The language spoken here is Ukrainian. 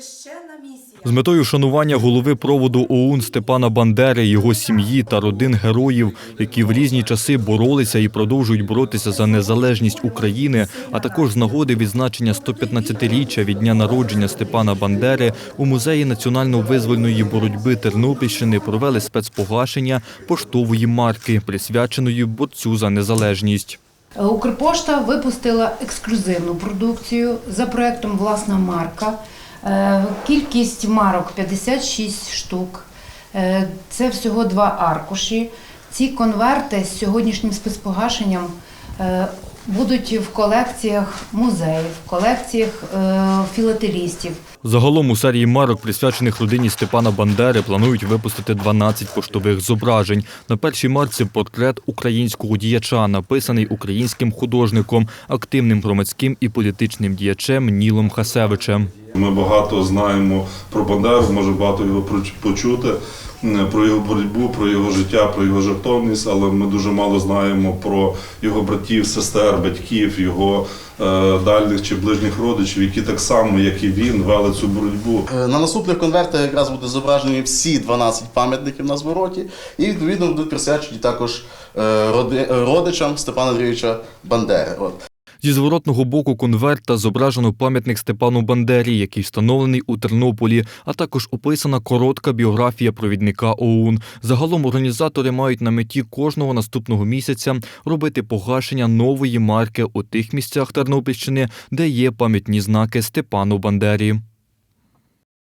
священна місія. З метою шанування голови проводу ОУН Степана Бандери, його сім'ї та родин героїв, які в різні часи боролися і продовжують боротися за незалежність України, а також з нагоди відзначення 115-річчя від дня народження Степана Бандери у музеї національно-визвольної боротьби Тернопільщини провели спецпогашення поштової марки, присвяченої борцю за незалежність. Укрпошта випустила ексклюзивну продукцію за проектом Власна марка. Е, Кількість марок 56 штук. Е, Це всього два аркуші. Ці конверти з сьогоднішнім спецпогашенням е, будуть в колекціях музеїв, в колекціях філателістів. Загалом у серії марок, присвячених родині Степана Бандери, планують випустити 12 поштових зображень. На першій марці портрет українського діяча, написаний українським художником, активним громадським і політичним діячем Нілом Хасевичем. Ми багато знаємо про Бандеру, може багато його почути, про його боротьбу, про його життя, про його жертовність, але ми дуже мало знаємо про його братів, сестер, батьків, його е, дальніх чи ближніх родичів, які так само, як і він, вели цю боротьбу. Е, На наступних конвертах якраз будуть зображені всі 12 пам'ятників на звороті, і відповідно будуть присвячені також е, родичам Степана Андрійовича Бандери. От. Зі зворотного боку конверта зображено пам'ятник Степану Бандері, який встановлений у Тернополі, а також описана коротка біографія провідника ОУН. Загалом організатори мають на меті кожного наступного місяця робити погашення нової марки у тих місцях Тернопільщини, де є пам'ятні знаки Степану Бандері.